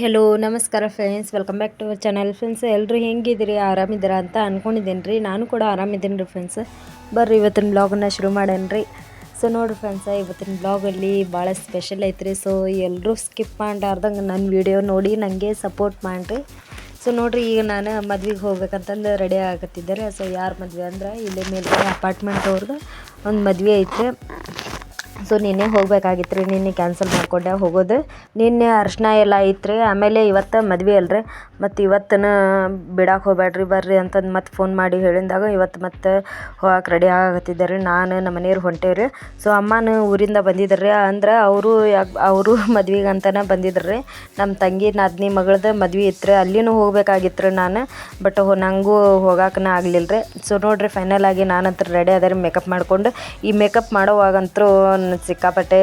Hello, namaskara friends welcome back to our channel friends ಎಲ್ಲರೂ ಹೆಂಗಿದ್ದೀರಿ? ಆರಾಮಿದ್ದೀರಾ ಅಂತ ಅಂದ್ಕೊಂಡಿದ್ದೀನಿ ರೀ ನಾನು ಕೂಡ ಆರಾಮಿದ್ದೀನಿ ರೀ ಫ್ರೆಂಡ್ಸ್ ಬರ್ರಿ, ಇವತ್ತಿನ ಬ್ಲಾಗನ್ನ ಶುರು ಮಾಡೋಣ ರೀ ಸೊ ನೋಡಿರಿ ಫ್ರೆಂಡ್ಸ ಇವತ್ತಿನ ಬ್ಲಾಗಲ್ಲಿ ಭಾಳ ಸ್ಪೆಷಲ್ ಐತ್ರಿ. ಸೊ ಎಲ್ಲರೂ ಸ್ಕಿಪ್ ಮಾಡಾರ್ದಂಗೆ ನನ್ನ ವಿಡಿಯೋ ನೋಡಿ ನನಗೆ ಸಪೋರ್ಟ್ ಮಾಡಿರಿ. ಸೊ ನೋಡಿರಿ, ಈಗ ನಾನು ಮದ್ವೆಗೆ ಹೋಗ್ಬೇಕಂತಂದು ರೆಡಿ ಆಗತ್ತಿದ್ದಾರೆ ಸೊ ಯಾರು ಮದುವೆ ಅಂದ್ರೆ, ಇಲ್ಲೇ ಮೇಲೆ ಅಪಾರ್ಟ್ಮೆಂಟ್ ಅವ್ರದ್ದು ಒಂದು ಮದುವೆ ಐತ್ರಿ. ಸೊ ನಿನ್ನೆ ಹೋಗ್ಬೇಕಾಗಿತ್ತು ರೀ ನಿನ್ನೆ ಕ್ಯಾನ್ಸಲ್ ಮಾಡ್ಕೊಂಡೆ ಹೋಗೋದು. ನಿನ್ನೆ ಅರ್ಶಿನ ಎಲ್ಲ ಐತ್ರಿ, ಆಮೇಲೆ ಇವತ್ತು ಮದ್ವೆ ಅಲ್ರಿ. ಮತ್ತು ಇವತ್ತನ ಬಿಡಕ್ಕೆ ಹೋಗ್ಬೇಡ್ರಿ ಬರ್ರಿ ಅಂತಂದು ಮತ್ತೆ ಫೋನ್ ಮಾಡಿ ಹೇಳಿದಾಗ ಇವತ್ತು ಮತ್ತೆ ಹೋಗಕ್ಕೆ ರೆಡಿ ಆಗತ್ತಿದ್ದಾರೆ ನಾನು ನಮ್ಮ ಮನೆಯವ್ರು ಹೊಂಟೇವ್ರಿ. ಸೊ ಅಮ್ಮನ ಊರಿಂದ ಬಂದಿದ್ದಾರೆ ಅಂದ್ರೆ ಅವರು ಅವರು ಮದ್ವೆಗೆ ಅಂತಲೇ ಬಂದಿದ್ರು. ನಮ್ಮ ತಂಗಿ ನಾದಿನಿ ಮಗಳದ್ದು ಮದ್ವೆ ಇತ್ತು ರೀ ಅಲ್ಲಿನೂ ಹೋಗ್ಬೇಕಾಗಿತ್ತು ರೀ ನಾನು. ಬಟ್ ನನಗೂ ಹೋಗಕ್ಕನ ಆಗಲಿಲ್ಲ ರೀ ಸೊ ನೋಡಿರಿ ಫೈನಲ್ ಆಗಿ ನಾನಂತರ ರೆಡಿ ಅದ ರೀ ಮೇಕಪ್ ಮಾಡಿಕೊಂಡು. ಈ ಮೇಕಪ್ ಮಾಡೋವಾಗಂತೂ ಸಿಕ್ಕಾಪಟ್ಟೆ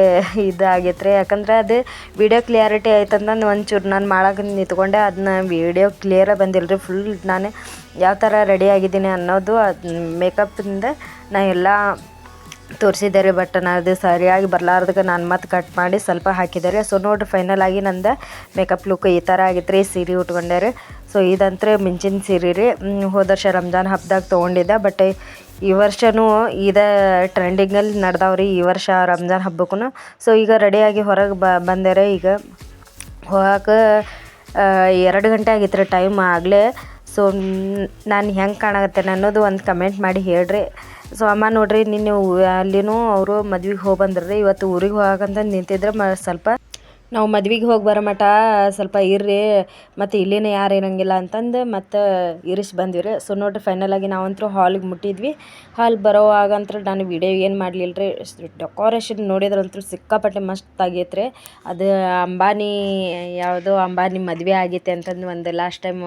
ಇದಾಗೈತೆ ರೀ ಯಾಕಂದ್ರೆ ಅದು ವಿಡಿಯೋ ಕ್ಲಿಯಾರಿಟಿ ಒಂದು ಒಂಚೂರು ನಾನು ಮಾಡೋಕೆ ನಿಂತ್ಕೊಂಡೆ. ಅದನ್ನ ವಿಡಿಯೋ ಕ್ಲಿಯರೇ ಬಂದಿಲ್ಲ ರೀ ಫುಲ್ ನಾನು ಯಾವ ಥರ ರೆಡಿ ಆಗಿದ್ದೀನಿ ಅನ್ನೋದು ಅದು ಮೇಕಪ್ಪಿಂದ ನಾ ಎಲ್ಲ ತೋರಿಸಿದೆ ರೀ ಬಟ್ ಅದು ಸರಿಯಾಗಿ ಬರಲಾರ್ದಕ್ಕೆ ನಾನು ಮತ್ತೆ ಕಟ್ ಮಾಡಿ ಸ್ವಲ್ಪ ಹಾಕಿದ್ದಾರೆ. ಸೊ ನೋಡಿರಿ ಫೈನಲ್ ಆಗಿ ನಂದು ಮೇಕಪ್ ಲುಕ್ ಈ ಥರ ಆಗಿತ್ತು ರೀ ಸೀರೆ ಉಟ್ಕೊಂಡೆ ರೀ ಸೊ ಇದಂದ್ರೆ ಮಿಂಚಿನ ಸೀರೆ ರೀ. ಹೋದ ವರ್ಷ ರಂಜಾನ್ ಹಬ್ಬದಾಗ ತೊಗೊಂಡಿದ್ದೆ ಬಟ್ ಈ ವರ್ಷವೂ ಇದೇ ಟ್ರೆಂಡಿಂಗಲ್ಲಿ ನಡ್ದಾವ್ರಿ ಈ ವರ್ಷ ರಂಜಾನ್ ಹಬ್ಬಕ್ಕೂ ಸೊ ಈಗ ರೆಡಿಯಾಗಿ ಹೊರಗೆ ಬ, ಬಂದರೆ ಈಗ. ಹೋಗಕ್ಕೆ ಎರಡು ಗಂಟೆ ಆಗಿತ್ತು ರೀ ಟೈಮ್ ಆಗಲೇ. ಸೊ ನಾನು ಹೆಂಗೆ ಕಾಣಕತ್ತೇನೆ ಅನ್ನೋದು ಒಂದು ಕಮೆಂಟ್ ಮಾಡಿ ಹೇಳ್ರಿ. ಸೊ ಅಮ್ಮ ನೋಡ್ರಿ, ನಿನ್ನೆ ಅಲ್ಲಿನೂ ಅವರು ಮದ್ವೆಗೆ ಹೋಗಿ ಬಂದ್ರಿ ಇವತ್ತು ಊರಿಗೆ ಹೋಗಂತ ನಿಂತಿದ್ರೆ ಮ, ಸ್ವಲ್ಪ. ನಾವು ಮದ್ವೆಗೆ ಹೋಗಿ ಬರೋ ಮಟ ಸ್ವಲ್ಪ ಇರ್ರಿ, ಮತ್ತು ಇಲ್ಲಿನೇ ಯಾರು ಇರೋಂಗಿಲ್ಲ ಅಂತಂದು ಮತ್ತು ಇರಿಸಿ ಬಂದಿವ್ರಿ. ಸೊ ನೋಡ್ರಿ ಫೈನಲ್ ಆಗಿ ನಾವಂತರೂ ಹಾಲಿಗೆ ಮುಟ್ಟಿದ್ವಿ. ಹಾಲ್ ಬರೋವಾಗಂತೂ ನಾನು ವಿಡಿಯೋ ಏನು ಮಾಡಲಿಲ್ಲ ರೀ ಡೆಕೋರೇಷನ್ ನೋಡಿದ್ರಂತೂ ಸಿಕ್ಕಾಪಟ್ಟೆ ಮಸ್ತ್ ಆಗೈತೆ ರೀ ಅದು ಅಂಬಾನಿ, ಯಾವುದೋ ಅಂಬಾನಿ ಮದುವೆ ಆಗೈತೆ ಅಂತಂದು ಒಂದು ಲಾಸ್ಟ್ ಟೈಮ್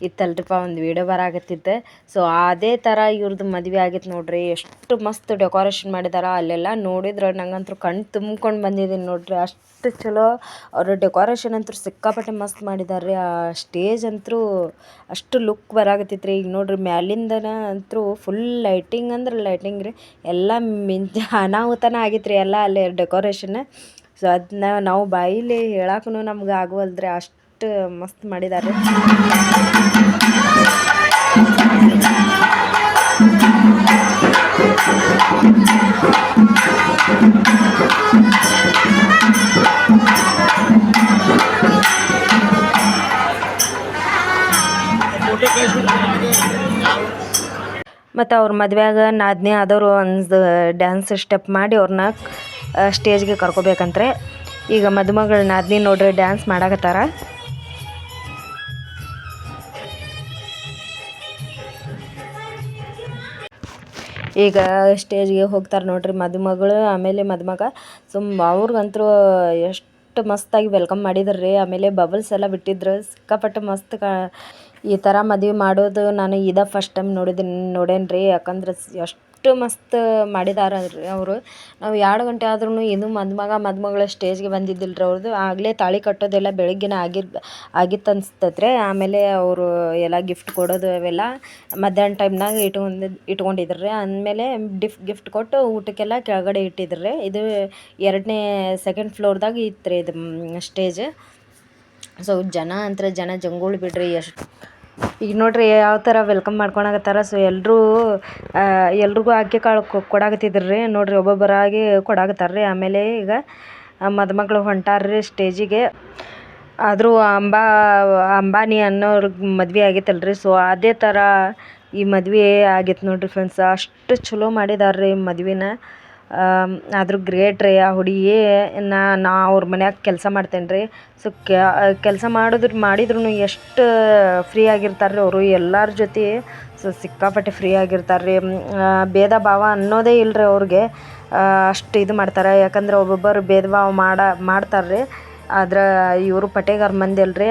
ಇತ್ತಲ್ರಿಪ್ಪ, ಒಂದು ವೀಡಿಯೋ ಬರಾಕತ್ತಿತ್ತು ಸೊ ಅದೇ ಥರ ಇವ್ರದ್ದು ಮದುವೆ ಆಗಿತ್ತು ನೋಡ್ರಿ. ಎಷ್ಟು ಮಸ್ತ್ ಡೆಕೋರೇಷನ್ ಮಾಡಿದಾರ ಅಲ್ಲೆಲ್ಲ ನೋಡಿದ್ರೆ ನಂಗಂತೂ ಕಣ್ಣು ತುಂಬ್ಕೊಂಡು ಬಂದಿದ್ದೀನಿ ನೋಡ್ರಿ. ಅಷ್ಟು ಚಲೋ ಅವ್ರ ಡೆಕೋರೇಷನ್ ಅಂತೂ ಸಿಕ್ಕಾಪಟ್ಟೆ ಮಸ್ತ್ ಮಾಡಿದಾರೆ ರೀ ಆ ಸ್ಟೇಜ್ ಅಂತೂ ಅಷ್ಟು ಲುಕ್ ಬರಾಕತ್ತಿತ್ತು ರೀ ಈಗ ನೋಡ್ರಿ ಮ್ಯಾಲಿಂದನ ಅಂತೂ ಫುಲ್ ಲೈಟಿಂಗ್ ಅಂದ್ರೆ ಲೈಟಿಂಗ್ ರೀ. ಎಲ್ಲ ಮಿಂಚ ಅನಾಹುತನ ಆಗಿತ್ತು ರೀ ಎಲ್ಲ ಅಲ್ಲಿ ಡೆಕೋರೇಷನ್ ಸೊ ಅದನ್ನ ನಾವು ಬಾಯಿಲಿ ಹೇಳಕ್ಕೂ ನಮ್ಗೆ ಆಗುವಲ್ದ್ರೆ. ಅಷ್ಟು ಮಸ್ತ್ ಮಾಡಿದ್ದಾರೆ ಮತ್ತು ಅವ್ರ ಮದುವೆಯಾಗ ನಾದ್ನೇ ಆದವರು ಒಂದು ಡ್ಯಾನ್ಸ್ ಸ್ಟೆಪ್ ಮಾಡಿ ಅವ್ರನ್ನ ಸ್ಟೇಜ್ಗೆ ಕರ್ಕೋಬೇಕಂತ್ರೆ. ಈಗ ಮದುಮಗಳು ನಾದಿನಿ ನೋಡ್ರಿ ಡ್ಯಾನ್ಸ್ ಮಾಡಾಕತ್ತಾರ. ಈಗ ಸ್ಟೇಜ್ಗೆ ಹೋಗ್ತಾರೆ ನೋಡ್ರಿ ಮದುಮಗಳು, ಆಮೇಲೆ ಮದುಮಗ. ಸುಮ್ ಅವ್ರಿಗಂತೂ ಎಷ್ಟು ಮಸ್ತಾಗಿ ವೆಲ್ಕಮ್ ಮಾಡಿದ್ರು. ರೀ ಆಮೇಲೆ ಬಬಲ್ಸ್ ಎಲ್ಲ ಬಿಟ್ಟಿದ್ರು. ಸಿಕ್ಕಾಪಟ್ಟೆ ಮಸ್ತ್ ಕಾ, ಈ ಥರ ಮದುವೆ ಮಾಡೋದು ನಾನು ಇದೇ ಫಸ್ಟ್ ಟೈಮ್ ನೋಡಿದ್ದೀನಿ ನೋಡೇನಿ ರೀ ಯಾಕಂದ್ರೆ ಸ್- ಎಷ್ಟು ಮಸ್ತ್ ಮಾಡಿದಾರೆ ರೀ ಅವರು. ನಾವು ಎರಡು ಗಂಟೆ ಆದ್ರೂ ಇನ್ನೂ ಮದುಮಗ, ಮದುಮಗಳ ಸ್ಟೇಜ್ಗೆ ಬಂದಿದ್ದಿಲ್ಲ ರೀ ಅವ್ರದ್ದು ಆಗಲೇ ತಾಳಿ ಕಟ್ಟೋದೆಲ್ಲ ಬೆಳಗ್ಗೆನೇ ಆಗಿರ್ ಆಗಿತ್ತು ಅನ್ಸ್ತತ್ರೆ. ಆಮೇಲೆ ಅವರು ಎಲ್ಲ ಗಿಫ್ಟ್ ಕೊಡೋದು ಅವೆಲ್ಲ ಮಧ್ಯಾಹ್ನ ಟೈಮ್ನಾಗ ಇಟ್ಕೊಂಡು, ಇಟ್ಕೊಂಡಿದ್ರು ರೀ. ಅಂದಮೇಲೆ ಡಿಫ್ ಗಿಫ್ಟ್ ಕೊಟ್ಟು ಊಟಕ್ಕೆಲ್ಲ ಕೆಳಗಡೆ ಇಟ್ಟಿದ್ರು ರೀ. ಇದು ಎರಡನೇ ಸೆಕೆಂಡ್ ಫ್ಲೋರ್ದಾಗ ಇತ್ತು ರೀ ಇದು ಸ್ಟೇಜ್ ಸೊ ಜನ ಅಂತರ ಜನ ಜಂಗುಳಿ ಬಿಡ್ರಿ ಎಷ್ಟು ಈಗ ನೋಡ್ರಿ ಯಾವ ಥರ ವೆಲ್ಕಮ್ ಮಾಡ್ಕೊಳಕತ್ತಾರ ಸೊ ಎಲ್ಲರೂ ಎಲ್ರಿಗೂ ಅಕ್ಕಿ ಕಾಳು ಕೊಡಾಕತ್ತಿದ್ರು ರೀ ನೋಡ್ರಿ ಒಬ್ಬೊಬ್ಬರಾಗಿ ಕೊಡಾಕತ್ತಾರ ರೀ ಆಮೇಲೆ ಈಗ ಮದುಮಗಳು ಹೊಂಟಾರ್ರಿ ಸ್ಟೇಜಿಗೆ ಆದರೂ ಅಂಬಾ, ಅಂಬಾನಿ ಅನ್ನೋರ್ಗೆ ಮದ್ವೆ ಆಗೈತಲ್ರಿ. ಸೊ ಅದೇ ಥರ ಈ ಮದ್ವೆ ಆಗೈತೆ ನೋಡ್ರಿ ಫ್ರೆಂಡ್ಸ್ ಅಷ್ಟು ಚಲೋ ಮಾಡಿದಾರೆ ರೀ ಮದ್ವೆನ. ಆದರೂ ಗ್ರೇಟ್ ರೀ ಆ ಹುಡುಗಿ. ನಾ ನಾ ಅವ್ರ ಮನ್ಯಾಗ ಕೆಲಸ ಮಾಡ್ತೇನೆ ರೀ. ಸೊ ಕೆಲಸ ಮಾಡಿದ್ರು ಮಾಡಿದ್ರು ಎಷ್ಟು ಫ್ರೀ ಆಗಿರ್ತಾರೆ ರೀ ಅವರು ಎಲ್ಲರ ಜೊತೆ. ಸೊ ಸಿಕ್ಕಾಪಟ್ಟೆ ಫ್ರೀ ಆಗಿರ್ತಾರೆ ರೀ. ಭೇದ ಭಾವ ಅನ್ನೋದೇ ಇಲ್ಲ ರೀ ಅವ್ರಿಗೆ ಅಷ್ಟು ಇದು ಮಾಡ್ತಾರೆ. ಯಾಕಂದ್ರೆ ಒಬ್ಬೊಬ್ಬರು ಭೇದ ಭಾವ ಮಾಡ, ಮಾಡ್ತಾರೆ ರೀ. ಆದ್ರೆ ಇವರು ಪಟೇಗಾರ ಮಂದಿ ರೀ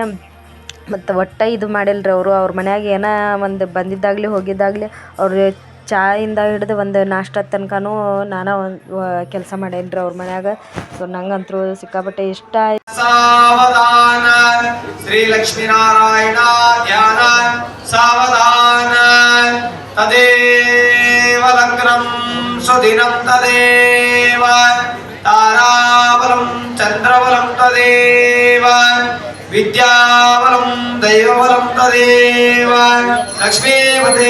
ಮತ್ತು ಒಟ್ಟು ಇದು ಮಾಡಿಲ್ರಿ ಅವರು. ಅವ್ರ ಮನ್ಯಾಗ ಏನೋ ಒಂದು ಬಂದಿದ್ದಾಗಲಿ ಹೋಗಿದ್ದಾಗಲಿ ಅವ್ರು ಚಾಯಿಂದ ಹಿಡಿದು ಒಂದು ನಾಷ್ಟ ತನಕನೂ ನಾನು ಒಂದು ಕೆಲಸ ಮಾಡೇನಿ ರೀ ಅವ್ರ ಮನ್ಯಾಗ ಸೊ ನಂಗಂತರೂ ಸಿಕ್ಕಾಪಟ್ಟೆ ಇಷ್ಟ ಆಯ್ತು ಶ್ರೀ ಲಕ್ಷ್ಮೀನಾರಾಯಣ ಧ್ಯಾನ ಸಾವಧಾನ తదేవలగ్నం సుదినం తదేవ తారాబలం చంద్రబలం తదేవ విద్యాబలం దైవబలం తదేవ లక్ష్మీపతే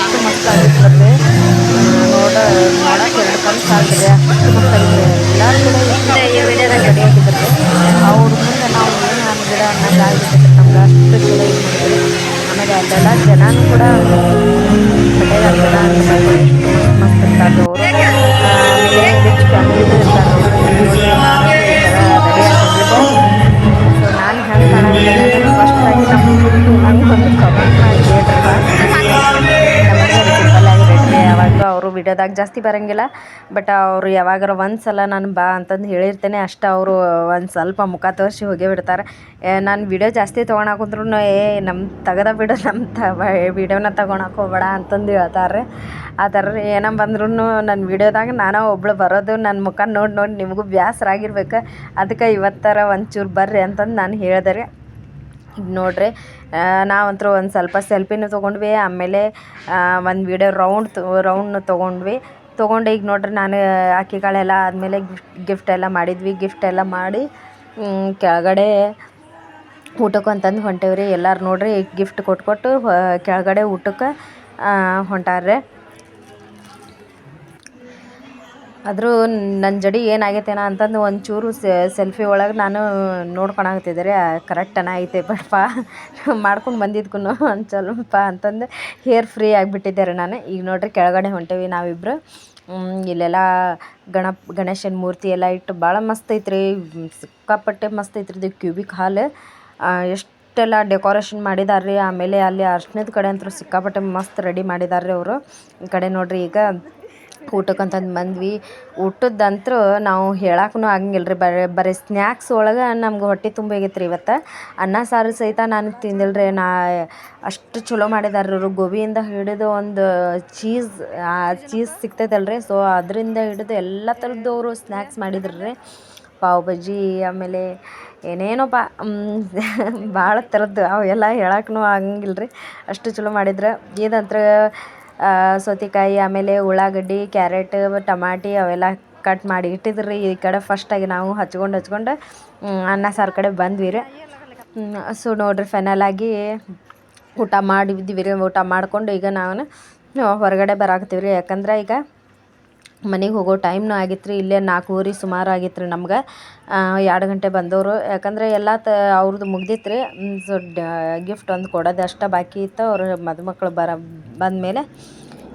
ಆಗಿರ್ತದೆ ನೋಡ ನೋಡಕ್ಕೆ ಎರಡು ಕಣ್ಣು ಸಾಕಿದೆ ಸುತ್ತಮುತ್ತ ಎಲ್ಲರೂ ಕೂಡ ಹಿಂದೆ ಈ ವಿಡಿಯೋದಾಗ ನಡೆಯುತ್ತಿದ್ದಾರೆ ಅವ್ರ ಮುಂದೆ ನಾವು ಏನು ಅನ್ನೋದಿಲ್ಲ ಅನ್ನೋದಾಗಿರ್ತದೆ ನಮ್ಗೆ ಅಷ್ಟು ಚಲೋ ಇದು ಮಾಡಿದ್ರು ಆಮೇಲೆ ಅಲ್ಲೆಲ್ಲ ಜನನೂ ಕೂಡ ಮಸ್ತ್ ಇರ್ತಾರೆ ಅವರು ವಿಡಿಯೋದಾಗ ಜಾಸ್ತಿ ಬರೋಂಗಿಲ್ಲ. ಬಟ್ ಅವರು ಯಾವಾಗಾರ ಒಂದು ಸಲ ನಾನು ಬಾ ಅಂತಂದು ಹೇಳಿರ್ತೇನೆ, ಅಷ್ಟು ಅವರು ಒಂದು ಸ್ವಲ್ಪ ಮುಖ ತೋರಿಸಿ ಹೋಗೇ ಬಿಡ್ತಾರೆ. ನಾನು ವಿಡಿಯೋ ಜಾಸ್ತಿ ತೊಗೊಳಕುಂದ್ರೂ ಏ ನಮ್ಮ ತೆಗೆದ ಬಿಡು ನಮ್ಮ ತ, ವಿಡಿಯೋನ ತೊಗೊಳಕ್ಕೆ ಹೋಗ್ಬೇಡ ಅಂತಂದು ಹೇಳ್ತಾರೆ. ಆ ಥರ ಏನೋ ಬಂದ್ರೂ ನನ್ನ ವಿಡಿಯೋದಾಗ ನಾನು ಒಬ್ಳು ಬರೋದು ನನ್ನ ಮುಖ ನೋಡಿ ನೋಡಿ ನಿಮಗೂ ಬ್ಯಾಸರಾಗಿರ್ಬೇಕು. ಅದಕ್ಕೆ ಇವತ್ತರ ಒಂಚೂರು ಬರ್ರಿ ಅಂತಂದು ನಾನು ಹೇಳಿದೆ ರೀ. ಈಗ ನೋಡ್ರಿ ನಾವಂತೂ ಒಂದು ಸ್ವಲ್ಪ ಸೆಲ್ಫಿನೂ ತೊಗೊಂಡ್ವಿ, ಆಮೇಲೆ ಒಂದು ವೀಡಿಯೋ ರೌಂಡ್ ರೌಂಡ್ ತೊಗೊಂಡ್ವಿ. ತೊಗೊಂಡು ಈಗ ನೋಡ್ರಿ ನಾನು ಅಕ್ಕಿಗಳೆಲ್ಲ ಆದಮೇಲೆ ಗಿಫ್ಟ್ ಗಿಫ್ಟ್ ಎಲ್ಲ ಮಾಡಿದ್ವಿ. ಗಿಫ್ಟ್ ಎಲ್ಲ ಮಾಡಿ ಕೆಳಗಡೆ ಊಟಕ್ಕೆ ಅಂತಂದು ಹೊಂಟೇವ್ರಿ. ಎಲ್ಲರೂ ನೋಡ್ರಿ ಗಿಫ್ಟ್ ಕೊಟ್ಟು ಕೊಟ್ಟು ಕೆಳಗಡೆ ಊಟಕ್ಕೆ ಹೊಂಟಾರ್ರಿ. ಆದರೂ ನನ್ನ ಜಡಿ ಏನಾಗೈತೇನ ಅಂತಂದು ಒಂಚೂರು ಸೆಲ್ಫಿ ಒಳಗೆ ನಾನು ನೋಡ್ಕೊಳಕತ್ತಿದ್ದೆ ರೀ ಕರೆಕ್ಟನ ಐತೆ ಬಡಪ್ಪ ಮಾಡ್ಕೊಂಡು ಬಂದಿದ್ಕೂ ಒಂದು ಸ್ವಲ್ಪ ಅಂತಂದು ಹೇರ್ ಫ್ರೀ ಆಗಿಬಿಟ್ಟಿದ್ದೆ ರೀ ನಾನು. ಈಗ ನೋಡಿರಿ ಕೆಳಗಡೆ ಹೊಂಟೇವಿ ನಾವಿಬ್ಬರು ಇಲ್ಲೆಲ್ಲ ಗಣ ಗಣೇಶನ ಮೂರ್ತಿ ಎಲ್ಲ ಇಟ್ಟು ಭಾಳ ಮಸ್ತ್ ಐತ್ರಿ. ಸಿಕ್ಕಾಪಟ್ಟೆ ಮಸ್ತ್ ಐತ್ರಿ ಇದು ಕ್ಯೂಬಿಕ್ ಹಾಲ್ ಎಷ್ಟೆಲ್ಲ ಡೆಕೋರೇಷನ್ ಮಾಡಿದಾರೆ ರೀ. ಆಮೇಲೆ ಅಲ್ಲಿ ಅರ್ಶಿನದ ಕಡೆ ಅಂತೂ ಸಿಕ್ಕಾಪಟ್ಟೆ ಮಸ್ತ್ ರೆಡಿ ಮಾಡಿದಾರೆ ರೀ ಅವರು. ಈ ಕಡೆ ನೋಡಿರಿ ಈಗ ಊಟಕ್ಕಂತಂದು ಬಂದ್ವಿ. ಊಟದಂತೂ ನಾವು ಹೇಳಕ್ಕೂ ಆಗಂಗಿಲ್ಲ ರೀ ಬರೀ ಬರೀ ಸ್ನ್ಯಾಕ್ಸ್ ಒಳಗೆ ನಮ್ಗೆ ಹೊಟ್ಟೆ ತುಂಬ ಆಗೈತೆ ರೀ ಇವತ್ತು. ಅನ್ನ, ಸಾರು ಸಹಿತ ನಾನು ತಿಂದಿಲ್ಲ ರೀ ನಾ ಅಷ್ಟು ಚಲೋ ಮಾಡಿದಾರೆ ಇವರು. ಗೋಬಿಯಿಂದ ಹಿಡಿದು ಒಂದು ಚೀಸ್, ಆ ಚೀಸ್ ಸಿಗ್ತೈತಲ್ಲ ರೀ ಸೊ ಅದರಿಂದ ಹಿಡಿದು ಎಲ್ಲ ಥರದ್ದು ಅವರು ಸ್ನ್ಯಾಕ್ಸ್ ಮಾಡಿದ್ರು ರೀ ಪಾವ್ ಬಜ್ಜಿ, ಆಮೇಲೆ ಏನೇನೋಪ್ಪ ಭಾಳ ಥರದ್ದು ಅವೆಲ್ಲ ಹೇಳಕ್ಕೂ ಆಗಂಗಿಲ್ಲ ರೀ ಅಷ್ಟು ಚಲೋ ಮಾಡಿದ್ರೆ. ಇದಂತ್ರ ಸೌತೆಕಾಯಿ, ಆಮೇಲೆ ಉಳ್ಳಾಗಡ್ಡಿ, ಕ್ಯಾರೆಟ್, ಟಮಾಟಿ ಅವೆಲ್ಲ ಕಟ್ ಮಾಡಿ ಇಟ್ಟಿದ್ರು. ರೀ ಈ ಕಡೆ ಫಸ್ಟಾಗಿ ನಾವು ಹಚ್ಕೊಂಡು ಹಚ್ಕೊಂಡು ಅನ್ನ, ಸಾರು ಕಡೆ ಬಂದ್ವಿ ರೀ. ಸೊ ನೋಡ್ರಿ ಫೈನಲ್ ಆಗಿ ಊಟ ಮಾಡಿದ್ವಿ ರೀ. ಊಟ ಮಾಡಿಕೊಂಡು ಈಗ ನಾವು ಹೊರಗಡೆ ಬರಾಕತ್ತೀವಿ ರೀ ಯಾಕಂದ್ರೆ ಈಗ ಮನೆಗೆ ಹೋಗೋ ಟೈಮ್ನೂ ಆಗಿತ್ತು ರೀ ಇಲ್ಲೇ ನಾಲ್ಕೂವರೆ ಸುಮಾರು ಆಗಿತ್ತು ರೀ ನಮ್ಗೆ ಎರಡು ಗಂಟೆ ಬಂದವರು. ಯಾಕಂದರೆ ಎಲ್ಲ ತ ಅವ್ರದ್ದು ಮುಗ್ದಿತ್ತು ರೀ ಸೊ ಗಿಫ್ಟ್ ಒಂದು ಕೊಡೋದು ಅಷ್ಟೇ ಬಾಕಿ ಇತ್ತು. ಅವ್ರ ಮದುಮಕ್ಳು ಬರ, ಬಂದಮೇಲೆ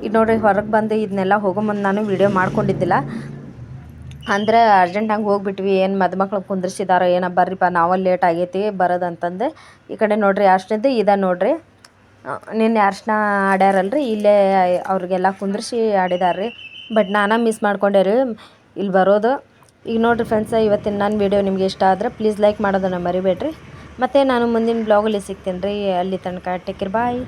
ಈಗ ನೋಡಿರಿ ಹೊರಗೆ ಬಂದು ಇದನ್ನೆಲ್ಲ ಹೋಗೋ ಮುಂದೆ ನಾನು ವೀಡಿಯೋ ಮಾಡ್ಕೊಂಡಿದ್ದಿಲ್ಲ. ಅಂದ್ರೆ ಅರ್ಜೆಂಟಾಗಿ ಹೋಗ್ಬಿಟ್ವಿ. ಏನು ಮದುಮಕ್ಳು ಕುಂದ್ರಿಸಿದಾರೋ, ಏನೋ ಬರ್ರಿಪ್ಪ ನಾವಲ್ಲಿ ಲೇಟ್ ಆಗೈತಿ, ಬರೋದಂತಂದು. ಈ ಕಡೆ ನೋಡಿರಿ ಅಷ್ಟಿದ್ದು ಇದೆ ನೋಡ್ರಿ. ನಿನ್ನೆ ಅರ್ಶಿನ ಆಡ್ಯಾರಲ್ರಿ, ಇಲ್ಲೇ ಅವ್ರಿಗೆಲ್ಲ ಕುಂದ್ರಿಸಿ ಆಡಿದಾರ್ರಿ. ಬಟ್ ನಾನು ಮಿಸ್ ಮಾಡ್ಕೊಂಡೆ ರೀ. ಇಲ್ಲಿ ಬರೋದು. ಈಗ ನೋಡಿರಿ ಫ್ರೆಂಡ್ಸ ಇವತ್ತಿನ ನನ್ನ ವೀಡಿಯೋ ನಿಮಗೆ ಇಷ್ಟ ಆದರೆ ಪ್ಲೀಸ್ ಲೈಕ್ ಮಾಡೋದನ್ನು ಮರಿಬೇಡ್ರಿ. ಮತ್ತು ನಾನು ಮುಂದಿನ ಬ್ಲಾಗಲ್ಲಿ ಸಿಗ್ತೀನಿ ರೀ ಅಲ್ಲಿ ತನಕ ಟೇಕ್ ಕೇರ್ ಬಾಯ್